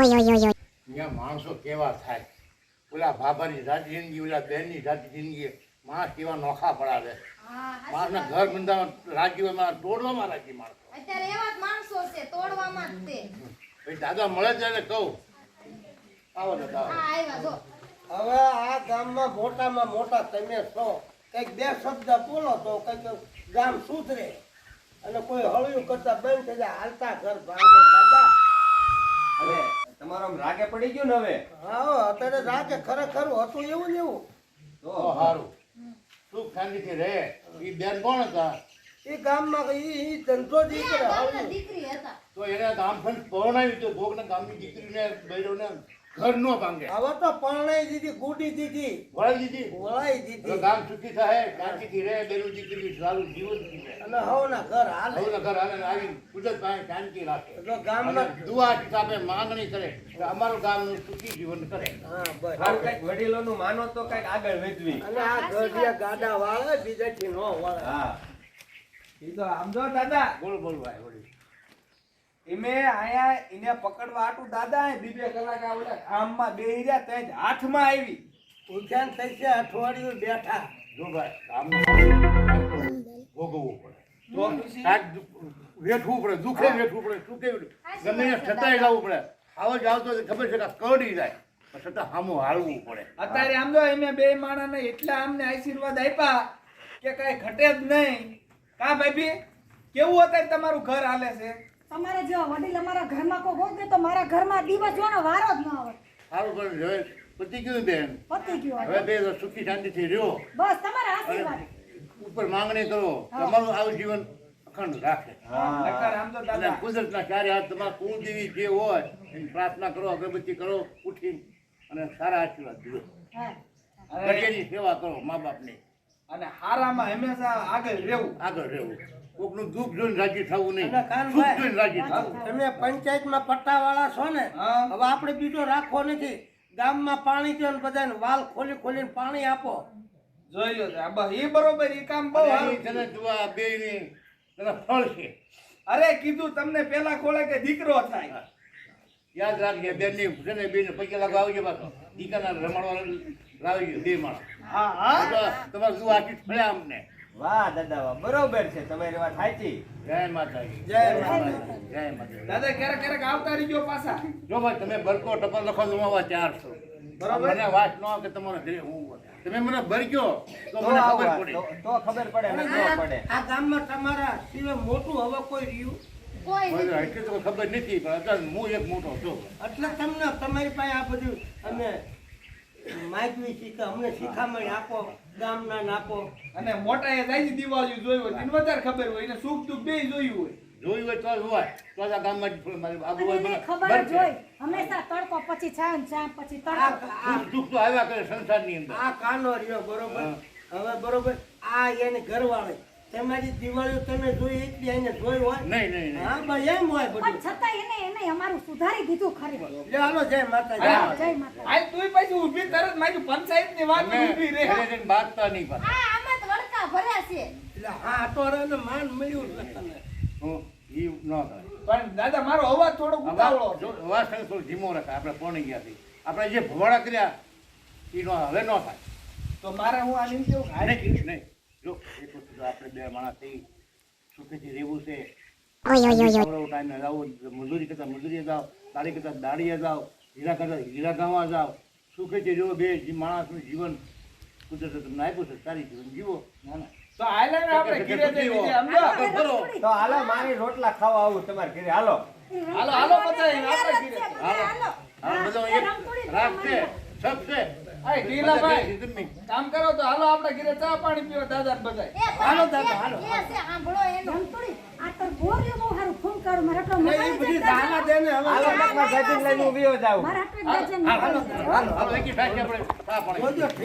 અહીંયા માણસો કેવા થાય? ઓલા બાબાની જાતિ જિંદગી ઓલા બેનની જાતિ જિંદગી માણસ કેવા નોખા પડાવે? માણસના ઘર બંધાવા રાજ્યમાં તોડવામાં રાજી માણસો. અત્યારે એવા માણસો છે તોડવામાં જ તે. પછી દાદા મળે છે કહું? આવો દાદા. આવો. હા આવ્યા જો. હવે આ ગામમાં મોટામાં મોટા તમે છો કંઈક બે શબ્દ બોલો તો કંઈક ગામ સુધરે. અને કોઈ હળિયું કરતા બંધ થઈ જાય હાલતા ઘર ભાંગે દાદા. હવે તમારો આમ રાગે પડી ગયો ને હવે? હા અત્યારે રાગે ખરેખર હતું એવું ને એવું. તો સારું સુખ શાંતિથી રહે? એ બેન કોણ હતા? એ ગામમાં ઈ ઈ ધંધો જ ઈ કરે ગામના હળિયું. દીકરી હતા. તો એને ગામ ફંડ પહોંચાવી તો ભોગના ગામની દીકરીને બૈરોને. ઘર નો ભાંગે. હવે તો પરણાઈ દીધી ગુડી દીધી. વળાઈ દીધી? વળાઈ દીધી. ગામ સુખી થાય શાંતિથી રહે બેનું દીકરી સારું જીવન જીવે અને હવના ઘર હાલે. હવે ઘર હાલે આવી કુદરત પાસે શાંતિ રાખે. એટલે ગામના દુઆ હિસાબે માંગણી કરે કે અમારું ગામનું સુખી જીવન કરે. હા બસ. કંઈક વડીલોનું માનો તો કંઈક આગળ વધવી. અને આ ગઢિયા ગાડા વાળે બીજેથી નો વાળે. હા. એ તો આમ જો દાદા. બોલ બોલ ભાઈ વળી એમે આયા એને પકડવા આટું દાદા એ બીબે કલાક આ આમમાં બે રહ્યા ત્યાં હાથમાં આવી. ઉઠ્યાન થઈ છે અઠવાડિયું બેઠા. જો ભાઈ આમમાં ભોગવવું પડે. તો વેઠવું પડે દુખે વેઠવું પડે સુખે ગમે છતાંય લાવવું પડે. આવો જ આવતો તો ખબર છે કે કરડી જાય. છતાં સામું હાલવું પડે. અત્યારે આમ જો એમે બે માણસને એટલા આમને આશીર્વાદ આપ્યા કે કઈ ઘટે જ નહીં. કા ભાઈ કેવું અત્યારે તમારું ઘર હાલે છે? તમારે જો વડીલ અમારા ઘરમાં કોઈ હોત ને તો મારા ઘરમાં દિવસ જોવાનો વારો જ ન આવે. સારું પણ જોઈ પતી ગયું બેન. પતી ગયું હવે. બે સુખી શાંતિથી રહ્યો. બસ તમારા આશીર્વાદ. ઉપર માંગણી કરો. તમારું આવું જીવન અખંડ રાખે. નકર આમ તો અને દાદા કુદરતના ચારે હાથ તમારા કુળદેવી જે હોય એની પ્રાર્થના કરો અગરબત્તી કરો ઉઠી અને સારા આશીર્વાદ દો. હા. ગઢિયાની સેવા કરો મા બાપની. અને હારામાં હંમેશા આગળ રહેવું. આગળ રહેવું. કોકનું દુઃખ જોઈને રાજી થવું નહીં. સુખ જોઈને રાજી થવું. તમે પંચાયતમાં પટ્ટાવાળા છો ને હવે આપણે બીજો રાખવો નથી. ગામમાં પાણી છે ને બધાને વાલ ખોલી ખોલીને પાણી આપો. જોઈ લો એ બરોબર એ કામ બહુ અને સારું એ તને જોવા બેયની તને ફળ છે. અરે કીધું તમને પેલા ખોળે કે દીકરો થાય. યાદ રાખજે બેનની છે ને બેને પૈસા લાગવા આવજે પાછો. દીકરાના રમાડવા લાવી બે માણસ હા હા. તમારે શું આખી ફળ્યા અમને વાહ દાદા વાહ. બરોબર છે તમારી વાત સાચી. જય માતાજી. જય માતાજી. જય માતાજી. દાદા ક્યારેક ક્યારેક આવતા રહીજો પાછા. જો ભાઈ તમે બરકો ટપાલ લખો તો હું ચારસો. બરોબર. મને વાત ન કે તમારા ઘરે હું તમે મને ભરજો તો તો મને ખબર પડે. તો- તો ખબર પડે ને ન પડે. આ ગામમાં તમારા સિવાય મોટું હવે કોઈ રહ્યું? તો ખબર નથી પણ હું એક મોટો છું. એટલે તમને તમારી પાસે આ બધું અમે માગવી અમને શિખામણ આપો ગામના આપો. અને મોટા એ જાય દિવાળી જોઈ હોય એને વધારે ખબર હોય એને સુખ દુઃખ બે જોયું હોય. જોયું હોય તો હોય. તો આ ગામમાં ખબર જોઈ હંમેશા તડકો પછી છાન છાંય પછી તડકો. દુઃખ તો આવ્યા કરે સંસારની અંદર. આ કાનો રહ્યો બરોબર? હવે બરોબર આ એની ઘરવાળી તમારી દિવાળીઓ તમે જોઈ એટલી એને જોઈ હોય? નહીં નહીં હા ભાઈ એમ હોય પણ બધું છતાં એને એને અમારું સુધારી દીધું ખરી. લે હાલો જય માતાજી. જય માતા આજ તું પછી ઊભી તરત મારી પંચાયતની વાત ઊભી રે ઘરે વાત તો નહીં પર હા આમાં તો વળકા ભર્યા છે. એટલે હા તો અટોરાને માન મળ્યું છે તને. હું ઈ ન થાય. પણ દાદા મારો અવાજ થોડો ઉતાવળો અવાજ જો- અવાજ થાય થોડો ધીમો રાખ આપણે પોણી ગયા થી આપણે જે ભવાડા કર્યા એ નો હવે ન થાય. તો મારે હું આ નિમ કેવું કે હારે નહીં નહીં જો એક વસ્તુ તો આપણે બે માણસ થઈ સુખેથી રહેવું છે Oi, oi, oi, oi. આવડો ટાઈમે જાઓ મજૂરી કરતા મજૂરીએ જાઓ દાડી કરતા દાડીએ જાઓ હીરા કરતા હીરા ગાવા જાઓ સુખેથી રહ્યો બે માણસનું જીવન કુદરતે તમને આપ્યું છે સારી જીવન જીવો ના ના તો હાલે ને આપણે ઘીરે જઈ સમજો તો હાલો મારી રોટલા ખાવા આવું તમારે ઘરે હાલો હાલો હાલો બધા આપણે ઘીરે હાલો હાલો બધો એક રાત છે છે આય ઢીલાભાઈ. કામ કરો તો હાલો આપણે ઘરે ચા પાણી પીવા દાદા ને બધાય હાલો દાદા, હાલો, એ છે સાંભળો એ રમતોડી આ તો ગોરીઓ બહુ હારું ફોન કરો. મારા તો મને બધી દાના દે ને હવે હાલો નકર ભાભીને લઈને હું વિયો જાઉં. મારે આટલું હાલો હાલો હાલો એકી થાય આપણે ચા પાણી ઠેક.